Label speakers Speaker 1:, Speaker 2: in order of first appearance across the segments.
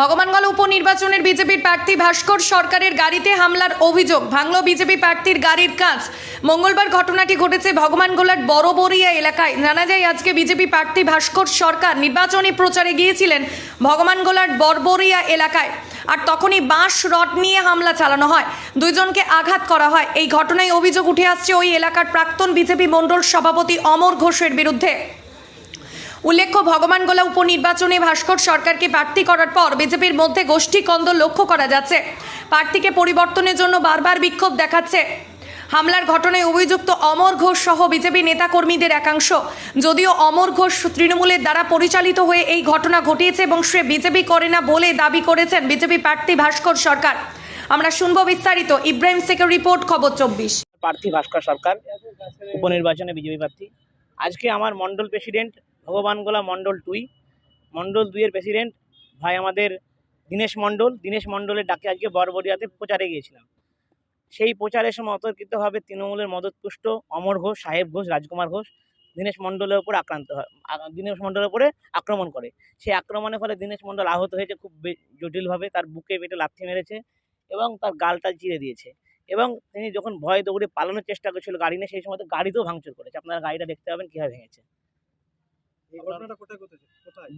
Speaker 1: ভগবানগোলা উপনির্বাচনের বিজেপির প্রার্থী ভাস্কর সরকারের গাড়িতে হামলার অভিযোগ ভাঙল বিজেপি প্রার্থীর গাড়ির কাজ। মঙ্গলবার ঘটনাটি ঘটেছে ভগবানগোলার বড়বড়িয়া এলাকায়। জানা যায়, আজকে বিজেপি প্রার্থী ভাস্কর সরকার নির্বাচনী প্রচারে গিয়েছিলেন ভগবানগোলার বড়বড়িয়া এলাকায়। আর তখনই বাঁশ, রড নিয়ে হামলা চালানো হয়। দুইজনকে আঘাত করা হয়। এই ঘটনায় অভিযোগ উঠে আসছে ওই এলাকার প্রাক্তন বিজেপি মণ্ডল সভাপতি অমর ঘোষের বিরুদ্ধে। উল্লেখ্য ভগবানগোলা উপনির্বাচনে ভাস্কর সরকারকে প্রার্থী করার পর বিজেপির মধ্যে গোষ্ঠী কন্দ লক্ষ্য করা যাচ্ছে। প্রার্থীকে পরিবর্তনের জন্য বারবার বিক্ষোভ দেখাচ্ছে। হামলার ঘটনায় অভিযুক্ত অমর ঘোষ সহ বিজেপি নেতাকর্মীদের একাংশ। যদিও অমর ঘোষ তৃণমূলের দ্বারা পরিচালিত হয়ে এই ঘটনা ঘটিয়েছে এবং সে বিজেপি করে না বলে দাবি করেছেন বিজেপি প্রার্থী ভাস্কর সরকার। আমরা শুনব বিস্তারিত। ইব্রাহিম শেখের রিপোর্ট খবর চব্বিশ।
Speaker 2: প্রার্থী ভাস্কর সরকার উপনির্বাচনে বিজেপি প্রার্থী। আজকে আমার মণ্ডল প্রেসিডেন্ট ভগবানগোলা মণ্ডল টুই মণ্ডল দুইয়ের প্রেসিডেন্ট ভাই আমাদের দীনেশ মণ্ডল। দীনেশ মণ্ডলের ডাকে আজকে বরবরিয়াতে প্রচারে গিয়েছিলাম। সেই প্রচারের সময় অতর্কিতভাবে তৃণমূলের মদতপুষ্ট অমর ঘোষ, সাহেব ঘোষ, রাজকুমার ঘোষ দীনেশ মণ্ডলের উপর আক্রান্ত হয়। দীনেশ মণ্ডলের উপরে আক্রমণ করে। সেই আক্রমণের ফলে দীনেশ মণ্ডল আহত হয়েছে খুব জটিলভাবে। তার বুকে পেটে লাথি মেরেছে এবং তার গালটা চিরে দিয়েছে। এবং তিনি যখন ভয় দৌড়ে পালানোর চেষ্টা করছিল গাড়ি নিয়ে, সেই সময় তো গাড়িতেও ভাঙচুর করেছে। আপনারা গাড়িটা দেখতে পাবেন, কীভাবে ভেঙেছে
Speaker 3: এই ঘটনাটা কোথায় ঘটেছে কোথায়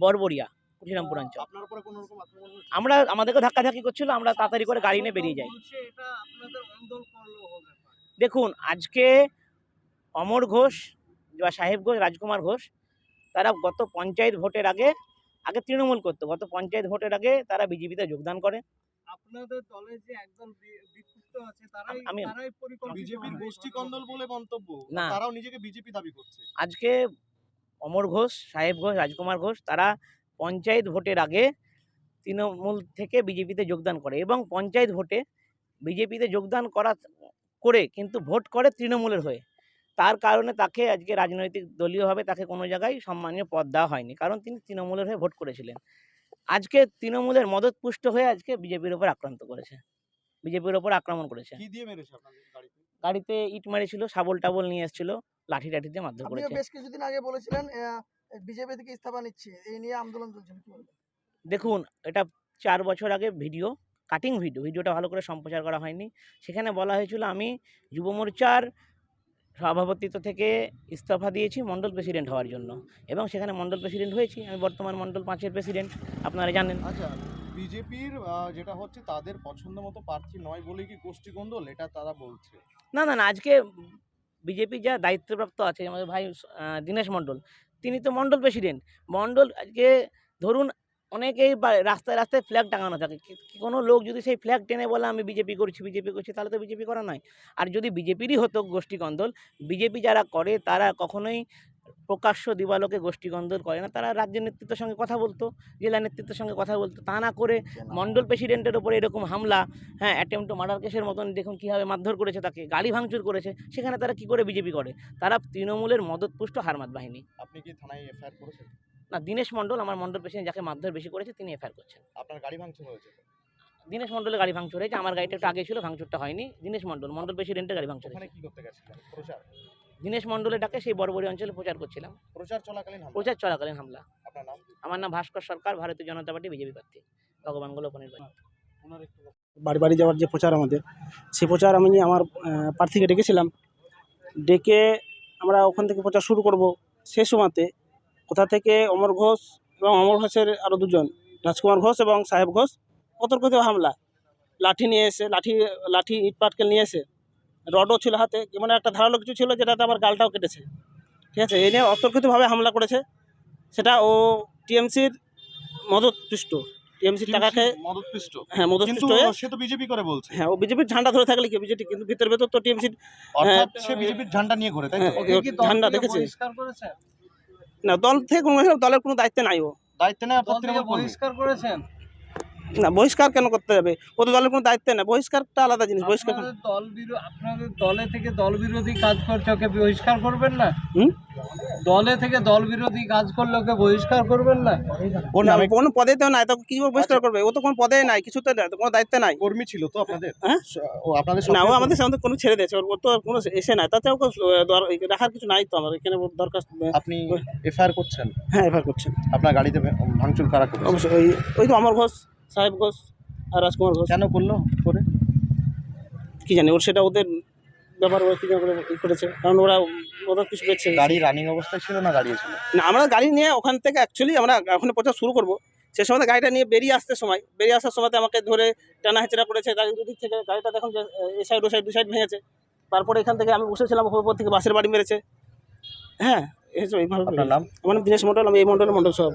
Speaker 2: বরবরিয়া কুঠিরামপুর অঞ্চল।
Speaker 3: আপনার উপরে কোনো রকম আক্রমণ হচ্ছে?
Speaker 2: আমরা আমাদেরকে ধাক্কাধাক্কি করছিল আমরা তাড়াতাড়ি করে গাড়ি নিয়ে বেরিয়ে যাই। দেখুন আজকে অমর ঘোষ বা সাহেব ঘোষ রাজকুমার ঘোষ তারা গত পঞ্চায়েত ভোটের আগে আগে তৃণমূল করতো। গত পঞ্চায়েত ভোটের আগে তারা বিজেপিতে যোগদান করে।
Speaker 3: আপনাদের দলে যে একদল বিক্ষুব্ধ আছে তারাই তারাই পরিকল্পিত
Speaker 4: বিজেপির গোষ্ঠী কন্দল বলে মন্তব্য।
Speaker 2: না।
Speaker 4: তারাও নিজেকে বিজেপি দাবি করছে।
Speaker 2: আজকে অমর ঘোষ, সাহেব ঘোষ, রাজকুমার ঘোষ, তারা পঞ্চায়েত ভোটের আগে তৃণমূল থেকে বিজেপিতে যোগদান করে এবং পঞ্চায়েত ভোটে বিজেপিতে যোগদান করা, করে কিন্তু ভোট করে তৃণমূলের হয়ে। তার কারণে তাকে আজকে রাজনৈতিক দলীয়ভাবে তাকে কোনো জায়গায় সম্মানীয় পদ দেওয়া হয়নি, কারণ তিনি তৃণমূলের হয়ে ভোট করেছিলেন। আজকে তৃণমূলের মদতপুষ্ট হয়ে আজকে বিজেপির ওপর আক্রান্ত করেছে। বিজেপির ওপর আক্রমণ করেছে।
Speaker 4: গাড়িতে
Speaker 2: ইট মারিছিল শাবল টাবল নিয়ে এসেছিল লাঠি টাঠি দিয়ে মারধর করেছে।
Speaker 5: বেশ কিছুদিন আগে বলেছিলেন বিজেপি থেকে ইস্তফা নিচ্ছে এই নিয়ে আন্দোলন চলছে?
Speaker 2: দেখুন এটা চার বছর আগে ভিডিও কাটিং ভিডিও ভিডিওটা ভালো করে সম্প্রচার করা হয়নি। সেখানে বলা হয়েছিল আমি যুব মোর্চার সভাপতিত্ব থেকে ইস্তফা দিয়েছি মণ্ডল প্রেসিডেন্ট হওয়ার জন্য এবং সেখানে মণ্ডল প্রেসিডেন্ট হয়েছি আমি বর্তমান মণ্ডল পাঁচের প্রেসিডেন্ট। আপনারা জানেন।
Speaker 4: আচ্ছা বিজেপির যেটা হচ্ছে তাদের পছন্দ মতো প্রার্থী নয় বলেই কি গোষ্ঠী কন্দল এটা তারা বলছে।
Speaker 2: না না না, আজকে বিজেপি যা দায়িত্বপ্রাপ্ত আছে, আমাদের ভাই দীনেশ মণ্ডল, তিনি তো মণ্ডল প্রেসিডেন্ট। মণ্ডল আজকে ধরুন অনেকেই রাস্তায় রাস্তায় ফ্ল্যাগ টাঙানো থাকে। কোনো লোক যদি সেই ফ্ল্যাগ টেনে বলে, আমি বিজেপি করছি বিজেপি করছি তাহলে তো বিজেপি করা নয়। আর যদি বিজেপিরই হতো গোষ্ঠী কন্দল বিজেপি যারা করে, তারা কখনোই প্রকাশ্য দিবালোকে গোষ্ঠী কন্দল করে না। তারা রাজ্য নেতৃত্বের সঙ্গে কথা বলতো জেলা নেতৃত্বের সঙ্গে কথা বলতো। তা না করে মণ্ডল প্রেসিডেন্টের ওপরে এরকম হামলা হ্যাঁ অ্যাটেম্প টু মার্ডার কেসের মতন দেখুন কীভাবে মারধর করেছে তাকে গাড়ি ভাঙচুর করেছে সেখানে তারা কি করে বিজেপি করে? তারা তৃণমূলের মদতপুষ্ট হারমাত বাহিনী।
Speaker 4: আপনি কি থানায় এফআইআর করেছেন?
Speaker 2: না দীনেশ মণ্ডল আমার মণ্ডল প্রেসিডেন্ট যাকে মারধর বেশি করেছে তিনি এফআইআর করছেন।
Speaker 4: আপনার গাড়ি ভাঙচুর হয়েছে
Speaker 2: দীনেশ মণ্ডলের গাড়ি ভাঙচুর হয়েছে আমার গাড়িটা একটু আগে ছিল ভাঙচুরটা হয়নি। দীনেশ মণ্ডল মণ্ডল প্রেসিডেন্টের গাড়ি ভাঙচুর হয়েছে। দীনেশ মণ্ডলের ডাকে সেই বড়বড়ি অঞ্চলে প্রচার করছিলাম।
Speaker 4: প্রচার চলাকালীন
Speaker 2: প্রচার চলাকালীন হামলা।
Speaker 4: আপনার নাম?
Speaker 2: আমার নাম ভাস্কর সরকার ভারতীয় জনতা পার্টি বিজেপি প্রার্থী ভগবানগুলো উপনির্বাচন
Speaker 6: বাড়ি বাড়ি যাওয়ার যে প্রচার আমাদের সেই প্রচার আমি আমার প্রার্থীকে ডেকেছিলাম। ডেকে আমরা ওখান থেকে প্রচার শুরু করব সে সময়তে। কোথা থেকে অমর ঘোষ এবং অমর ঘোষের আরও দুজন রাজকুমার ঘোষ এবং সাহেব ঘোষ অতর্কিত হামলা। লাঠি নিয়ে এসে লাঠি লাঠি ইট পাটকেল নিয়ে এসে রডও ছিল হাতে মানে একটা ধারালো কিছু ছিল যেটাতে আমার গালটাও কেটেছে। ঠিক আছে? এই নিয়ে অতর্কিতভাবে হামলা করেছে। সেটা ও টিএমসির মদতপুষ্ট। টিএমসির টাকা খেয়ে
Speaker 4: মদতপুষ্ট?
Speaker 6: হ্যাঁ
Speaker 4: কিন্তু
Speaker 6: মদতপুষ্ট হয়ে
Speaker 4: সে তো বিজেপি করে বলছে।
Speaker 6: হ্যাঁ ও বিজেপির ঝান্ডা ধরে থাকলে কি বিজেপি? কিন্তু ভিতর ভেতর তো টিএমসি
Speaker 4: অর্থাৎ
Speaker 6: হ্যাঁ।
Speaker 4: সে বিজেপির ঝান্ডা নিয়ে ঘোরে তাই তো?
Speaker 6: হ্যাঁ। ঝান্ডা দেখেছে? না দল থেকে কোনো দলের কোনো দায়িত্ব নাই ও।
Speaker 4: দায়িত্ব অর্থাৎ তৃণমূল কর্মী।
Speaker 3: করেছেন?
Speaker 6: না বহিষ্কার কেন করতে যাবে ও তো দলের কোনো দায়িত্ব না বহিষ্কারটা আলাদা জিনিস বহিষ্কার
Speaker 3: দল আপনাদের দলে থেকে দল বিরোধী কাজ করছে ওকে বহিষ্কার করবেন না? দলে থেকে দল বিরোধী কাজ করলে ওকে বহিষ্কার করবেন না?
Speaker 4: ওর
Speaker 6: না,
Speaker 4: নামে
Speaker 6: কোনো পদে তো নাই তো কি করে বহিষ্কার করবে? ও তো কোনো পদে নাই কিছু তো নাই, কোনো দায়িত্ব নাই।
Speaker 4: কর্মী ছিল তো আপনাদের?
Speaker 6: হ্যাঁ?
Speaker 4: ও আপনাদের
Speaker 6: না ও আমাদের সামনে কোনো ছেড়ে দিয়েছে ওর তো আর কোনো এসে নাই তাতে ওকে রাখার কিছু নাই তো আমার এখানে দরকার।
Speaker 4: আপনি এফআইআর করছেন?
Speaker 6: হ্যাঁ এবার করছেন
Speaker 4: আপনার গাড়িতে ভাঙচুর কারা
Speaker 6: অবশ্যই ওই ওই তো আমার ঘোষ। সাহেব ঘোষ আর রাজকুমার ঘোষ।
Speaker 4: কেন করল করে?
Speaker 6: কি জানি ওর সেটা ওদের ব্যাপার ওরা কি করে ই করেছে কারণ ওরা ওরা কিছু পেয়েছে।
Speaker 4: গাড়ি রানিং অবস্থায় ছিল না দাঁড়িয়ে ছিল?
Speaker 6: না আমরা গাড়ি নিয়ে ওখান থেকে অ্যাকচুয়ালি আমরা ওখানে প্রচার শুরু করব। সে সময় গাড়িটা নিয়ে বেরিয়ে আসতে সময় বেরিয়ে আসার সময় আমাকে ধরে টানা হেঁচড়া করেছে গাড়ি দুদিক থেকে গাড়িটা দেখুন যে এ সাইড ও সাইড দু সাইড ভেঙেছে। তারপরে এখান থেকে আমি বসেছিলাম ওপর থেকে বাসের বাড়ি মেরেছে। হ্যাঁ এইভাবে আমার নাম দীনেশ মন্ডল আমি এই মন্ডলের মন্ডল সব